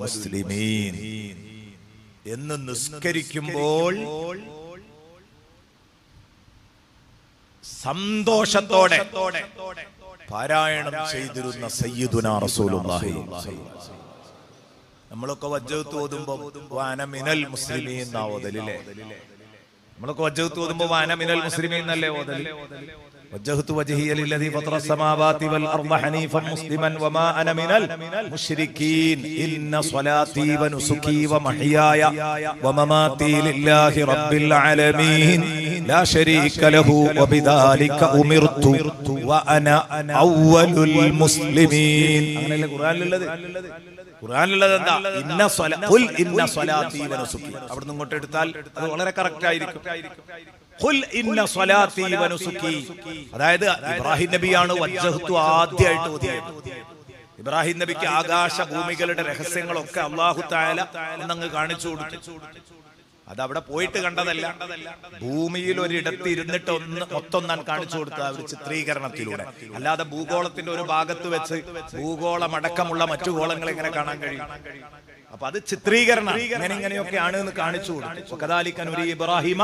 മുസ്ലിമീൻ. എന്ന് നിസ്കരിക്കുമ്പോൾ സന്തോഷത്തോടെ പാരായണം ചെയ്തിരുന്ന സയ്യിദുന റസൂലുള്ളാഹി. നമ്മളൊക്കെ വജ്ജത്ത് ഓതുമ്പോ വാന മിനൽ മുസ്ലിമീൻ എന്നാ ഓതലില്ലേ നമ്മളൊക്കെ വജ്ജത്ത് ഓതുമ്പോ വാന മിനൽ മുസ്ലിമീൻ എന്നല്ലേ ഓതൽ? وجهت وجهي للذي فطر السماوات والأرض حنيفا مسلما وما أنا من المشركين إن صلاتي ونسكي ومحياي ومماتي لله رب العالمين لا شريك له وبذلك أمرت وأنا أول المسلمين എന്താ ഇന്ന സ്വല ഖുൽ ഇന്ന സ്വലാത്തി ഇങ്ങോട്ട് എടുത്താൽ അത് വളരെ കറക്റ്റ് ആയിരിക്കും. ഖുൽ ഇന്ന സ്വലാത്തി അതായത് ഇബ്രാഹിം നബിയാണ് വജ്ജഹത്തു ആദ്യമായിട്ട് ഓതിയത്. ഇബ്രാഹിം നബിക്ക് ആകാശ ഭൂമികളുടെ രഹസ്യങ്ങളൊക്കെ അള്ളാഹു താല എന്നങ്ങ് കാണിച്ചു കൊടുത്തു. അത് അവിടെ പോയിട്ട് കണ്ടതല്ല. ഭൂമിയിൽ ഒരിടത്ത് ഇരുന്നിട്ട് ഒന്ന് മൊത്തം ഞാൻ കാണിച്ചു കൊടുത്ത ആ ഒരു ചിത്രീകരണത്തിലൂടെ. അല്ലാതെ ഭൂഗോളത്തിന്റെ ഒരു ഭാഗത്ത് വെച്ച് ഭൂഗോളമടക്കമുള്ള മറ്റു ഗോളങ്ങൾ എങ്ങനെ കാണാൻ കഴിയും? അപ്പൊ അത് ചിത്രീകരണം. ഇങ്ങനെ ഇങ്ങനെയൊക്കെയാണ് എന്ന് കാണിച്ചു കൊടുത്തു. കദാലിക്കൻ ഒരു ഇബ്രാഹിമ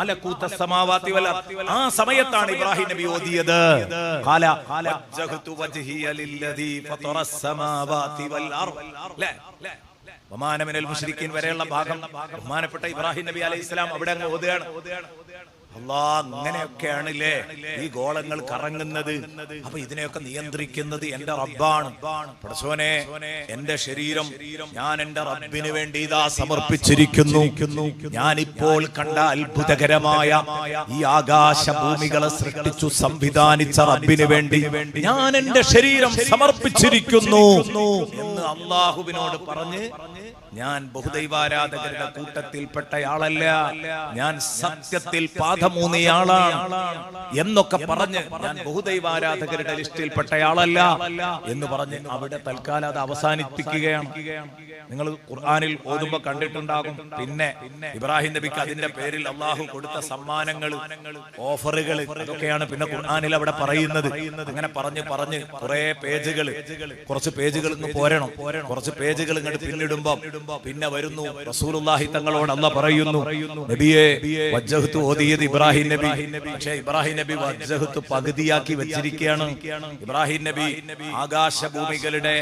മലക്കൂത്ത ആ സമയത്താണ് ഇബ്രാഹിം നബി ഓതിയത്. വജ്ജഹ്തു വജ്ഹിയ ലില്ലദീ ഫതറ സമാവാതി വൽ അർദ്? ഒമാനമിനൽ മുശ്രിക്കീൻ വരെയുള്ള ഭാഗം ബഹുമാനപ്പെട്ട ഇബ്രാഹിം നബി അലൈഹി ഇസ്ലാം അവിടെ അങ്ങ് ഓതുകയാണ്. അല്ലാ അങ്ങനെയൊക്കെയാണല്ലേ ഈ ഗോളങ്ങൾ കറങ്ങുന്നത്? അപ്പൊ ഇതിനെയൊക്കെ നിയന്ത്രിക്കുന്നത് എന്റെ റബ്ബാണ്. പടച്ചോനെ എന്റെ ശരീരം ഞാൻ എന്റെ റബ്ബിന് വേണ്ടി ഇതാ സമർപ്പിച്ചിരിക്കുന്നു. ഞാനിപ്പോൾ കണ്ട അത്ഭുതകരമായ ഈ ആകാശ ഭൂമികളെ സൃഷ്ടിച്ചു സംവിധാനിച്ച റബ്ബിന് വേണ്ടി ഞാൻ എന്റെ ശരീരം സമർപ്പിച്ചിരിക്കുന്നു. എന്ന് അള്ളാഹുവിനോട് പറഞ്ഞ് ഞാൻ ബഹുദൈവാരാധകരുടെ കൂട്ടത്തിൽപ്പെട്ടയാളല്ല. ഞാൻ സത്യത്തിൽ പാദമൂന്നിയാളാണ് എന്നൊക്കെ പറഞ്ഞ് ഞാൻ ബഹുദൈവാരാധകരുടെ ലിസ്റ്റിൽപ്പെട്ടയാളല്ല എന്ന് പറഞ്ഞ് അവിടെ തൽക്കാലം അത് അവസാനിപ്പിക്കുകയാണ്. നിങ്ങൾ ഖുർആാനിൽ ഓതുമ്പോ കണ്ടിട്ടുണ്ടാകും. പിന്നെ ഇബ്രാഹിം നബിക്ക് അതിന്റെ പേരിൽ അള്ളാഹു കൊടുത്ത സമ്മാനങ്ങൾ ഓഫറുകൾ അതൊക്കെയാണ് പിന്നെ ഖുർആാനിൽ അവിടെ പറയുന്നത്. അങ്ങനെ പറഞ്ഞ് പറഞ്ഞ് കുറെ പേജുകൾ കുറച്ച് പേജുകൾ ഇങ്ങ് പോരണം. കുറച്ച് പേജുകൾ ഇങ്ങോട്ട് പിന്നിടുമ്പോ പിന്നെ വരുന്നു. റസൂലുള്ളാഹി തങ്ങളോട് അല്ല പറയുന്നു. നബിയെ വജ്ജഹത്ത് ഓതിയത് ഇബ്രാഹിം നബി. പക്ഷേ ഇബ്രാഹിം നബി വജ്ജഹത്ത് പകുതിയാക്കി വെച്ചിരിക്കുകയാണ്. ഇബ്രാഹിം നബി ആകാശ ഭൂമികളുടെ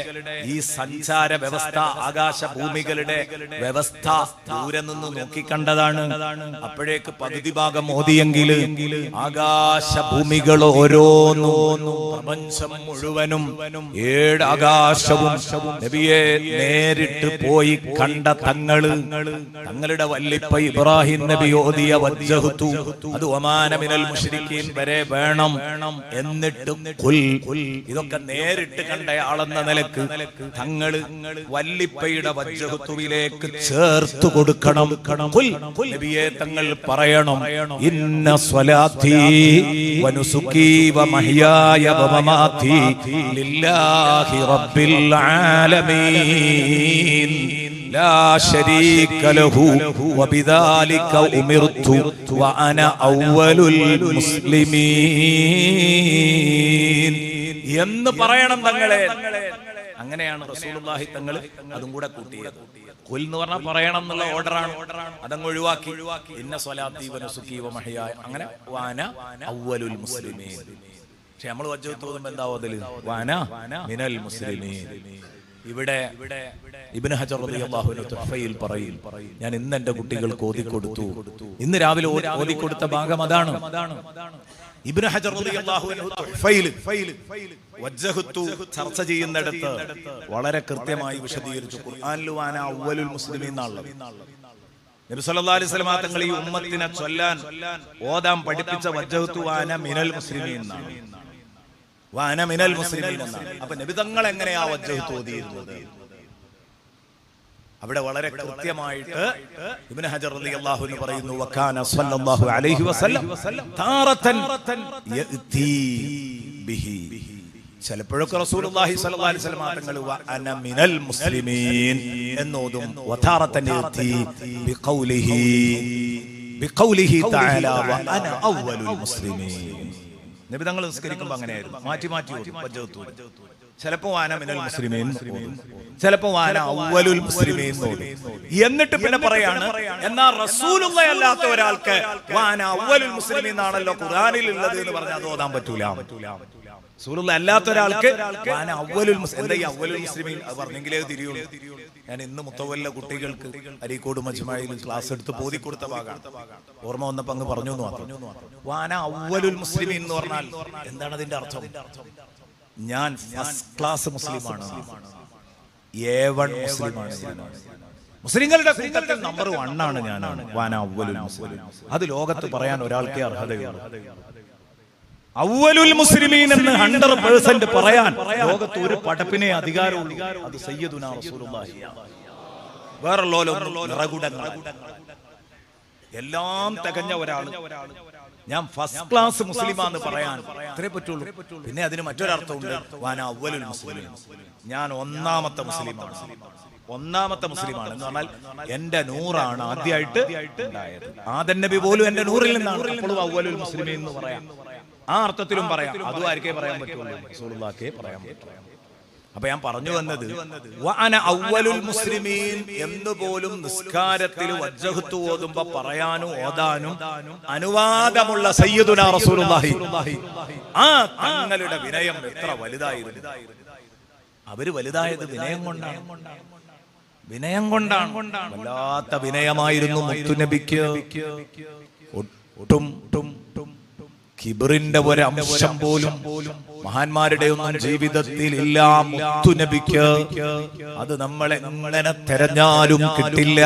ഈ സഞ്ചാര വ്യവസ്ഥ ആകാശ ഭൂമികളുടെ വ്യവസ്ഥ ദൂരെ നിന്ന് നോക്കിക്കണ്ടതാണ്. അപ്പോഴേക്ക് പകുതി ഭാഗം ഓതിയെങ്കിൽ ആകാശ ഭൂമികൾ ഓരോന്നും പ്രപഞ്ചം മുഴുവനും ഏഴ് ആകാശവും നബിയെ നേരിട്ട് പോയി കണ്ട തങ്ങൾ തങ്ങളുടെ വല്ലിപ്പ ഇബ്രാഹിം നബി ഓതിയ വജ്ജഹത്തു അത് ഒമാനമിനൽ മുഷരിക്കീൻ വരെ വേണം എന്നിട്ടും ഇതൊക്കെ നേരിട്ട് കണ്ടയാളെന്ന നിലയ്ക്ക് തങ്ങൾ വല്ലിപ്പയുടെ വജ്ജഹത്തുവിലേക്ക് ചേർത്ത് കൊടുക്കണം. നബിയെ തങ്ങൾ പറയണം. ഇന്ന സ്വലാത്തി വനുസുക്കി മഹിയായ വമമാതി ലില്ലാഹി റബ്ബിൽ ആലമീൻ. لا شريك له وبذلك أمرت وأنا أول المسلمين എന്ന് പറയണം തങ്ങളെ അങ്ങനെയാണ് റസൂലുള്ളാഹി തങ്ങൾ അതും കൂടെ കൂട്ടിയത് കുൽ എന്ന് പറഞ്ഞാൽ പറയണം എന്നുള്ള ഓർഡറാണ് അതങ്ങ് ഒഴിവാക്കി ഇന്ന സ്വലാത്തി വനസുക്കി വമഹയായ അങ്ങനെ വാന അവലുൽ മുസ്ലിമീൻ പക്ഷെ നമ്മൾ വജ്ജത്ത് തോന്നുമ്പോ എന്താ ഓതല് വാന മിനൽ മുസ്ലിമീൻ ഇവിടെ ഇബ്നു ഹജർ പറയും ഞാൻ ഇന്ന് എന്റെ കുട്ടികൾക്ക് ഓതി കൊടുത്തു ഇന്ന് രാവിലെ ഓതി- ഓതി കൊടുത്ത ഭാഗം അതാണ്. ഇബ്നു ഹജർ ചർച്ച ചെയ്യുന്നിടത്ത് വളരെ കൃത്യമായി വിശദീകരിച്ചു. അലൈഹി തങ്ങൾ ഈ ഉമ്മത്തിനെ ചൊല്ലാൻ ഓതാൻ പഠിപ്പിച്ച വജ്ജഹത്തു വാന മിനൽ മുസ്ലിമീൻ എന്നാണ്. വാന മിനൽ മുസ്ലിമീൻ എന്നാണ്. അപ്പൊ നബിതങ്ങൾ എങ്ങനെയാ വജ്ജഹ് ഓതിയിരുന്നത് അവിടെ വളരെ കൃത്യമായിട്ട് ഇബ്നു ഹജർ റളിയല്ലാഹു അൻഹു പറയുന്നു വകാന സല്ലല്ലാഹു അലൈഹി വസല്ലം. താറതൻ യതി ബിഹി. ചിലപ്പോഴൊക്കെ റസൂലുള്ളാഹി സ്വല്ലല്ലാഹി അലൈഹി വസല്ലം തങ്ങൾ അന മിനൽ മുസ്ലിമീൻ എന്നോതും. വതാറതൻ യതി ബിഖൗലിഹി. ബിഖൗലിഹി തആല വഅന അവ്വലുൽ മുസ്ലിമീൻ. നബി തങ്ങൾ നിസ്കരിക്കുമ്പോൾ അങ്ങനെയായിരുന്നു. മാറ്റി മാറ്റി ഓതും. ചിലപ്പോ വാന മിനൽ മുസ്ലിമീൻ ചിലപ്പോ വാന അവലുൽ മുസ്ലിമീൻ എന്ന് എന്നിട്ട് പിന്നെ പറയാണ് എന്നാ റസൂലുള്ള അല്ലാത്ത ഒരാൾക്ക് വാന അവലുൽ മുസ്ലിമീൻ ആണല്ലോ ഖുർആനിൽ ഉള്ളത് എന്ന് പറഞ്ഞാൽ അത് ഓതാൻ പറ്റൂല. റസൂലുള്ള അല്ലാത്ത ഒരാൾക്ക് വാന അവലുൽ എന്താ ഈ അവലുൽ മുസ്ലിമീൻ? അത് പറഞ്ഞെങ്കിലേ തിരിയുള്ളൂ. ഞാൻ ഇന്ന് മുത്തവല്ല കുട്ടികൾക്ക് അരീക്കോട് മജ്മായിൽ ക്ലാസ് എടുത്ത് പോതി കൊടുത്ത ഭാഗമാണ് ഓർമ്മ വന്നപ്പോ അങ്ങ് പറഞ്ഞു വാന അവലുൽ മുസ്ലിമീൻ എന്ന് പറഞ്ഞാൽ എന്താണ് അതിന്റെ അർത്ഥം? ഞാൻ ഫസ്റ്റ് ക്ലാസ് മുസ്ലിമാണ് എ വൺ മുസ്ലിമാണ് ഞാൻ മുസ്ലിങ്ങളുടെ കൂട്ടത്തിൽ നമ്പർ വൺ ആണ് ഞാനാണ് വാന മുസ്ലിം. അത് ലോകത്ത് പറയാൻ ഒരാൾക്കേ അർഹതയുള്ളൂ മുസ്ലിമീൻ എന്ന് ഹൺഡ്രഡ് പേഴ്സെന്റ് പറയാൻ ലോകത്ത് ഒരു പടപ്പിനെ അധികാരമുള്ളൂ. അത് സയ്യദുനാ റസൂലുള്ളാഹി. നിറകുടങ്ങൾ എല്ലാം തികഞ്ഞ ഒരാൾ ഞാൻ ഫസ്റ്റ് ക്ലാസ് മുസ്ലിമാന്ന് പറയാൻ ഇത്രേ പറ്റുള്ളൂ. പിന്നെ അതിന് മറ്റൊരർത്ഥമുണ്ട് അവലുൽ മുസ്ലിം ഞാൻ ഒന്നാമത്തെ മുസ്ലിമാണ്. ഒന്നാമത്തെ മുസ്ലിമാണ് എന്ന് പറഞ്ഞാൽ എന്റെ നൂറാണ് ആദ്യമായിട്ട് ഉണ്ടായത്. ആദൻ നബി പോലും എന്റെ നൂറിൽ നിന്നാണ്. അപ്പോഴും അവലുൽ മുസ്ലിം എന്ന് പറയാം. ആ അർത്ഥത്തിലും പറയാം. അതും ആർക്കേ പറയാൻ പറ്റുള്ളൂ. പറയാൻ പറ്റുള്ളൂ. അപ്പൊ ഞാൻ പറഞ്ഞു വന്നത് മുസ്ലിമീൻ എന്ന് പോലും നിസ്കാരത്തിൽ വജ്ജഹത്ത് ഓതുമ്പോ പറയാനും ഓതാനും അനുവാദമുള്ള സയ്യിദുനാ റസൂലുള്ളാഹി. ആ തങ്ങളുടെ വിനയം എത്ര വലുതായിരുന്നു. അവർ വലുതായത് വിനയം കൊണ്ടാണ്. വിനയം കൊണ്ടാണ്. വല്ലാത്ത വിനയമായിരുന്നു മുത്തുനബിക്ക്. ഒട്ടും കിബറിന്റെ ഒരു അംശം പോലും മഹാന്മാരുടെ ഒന്നും ജീവിതത്തിൽ ഇല്ല മുത്തുനബിക്ക്. അത് നമ്മളെ എങ്ങനെ തെരഞ്ഞാലും കിട്ടില്ല.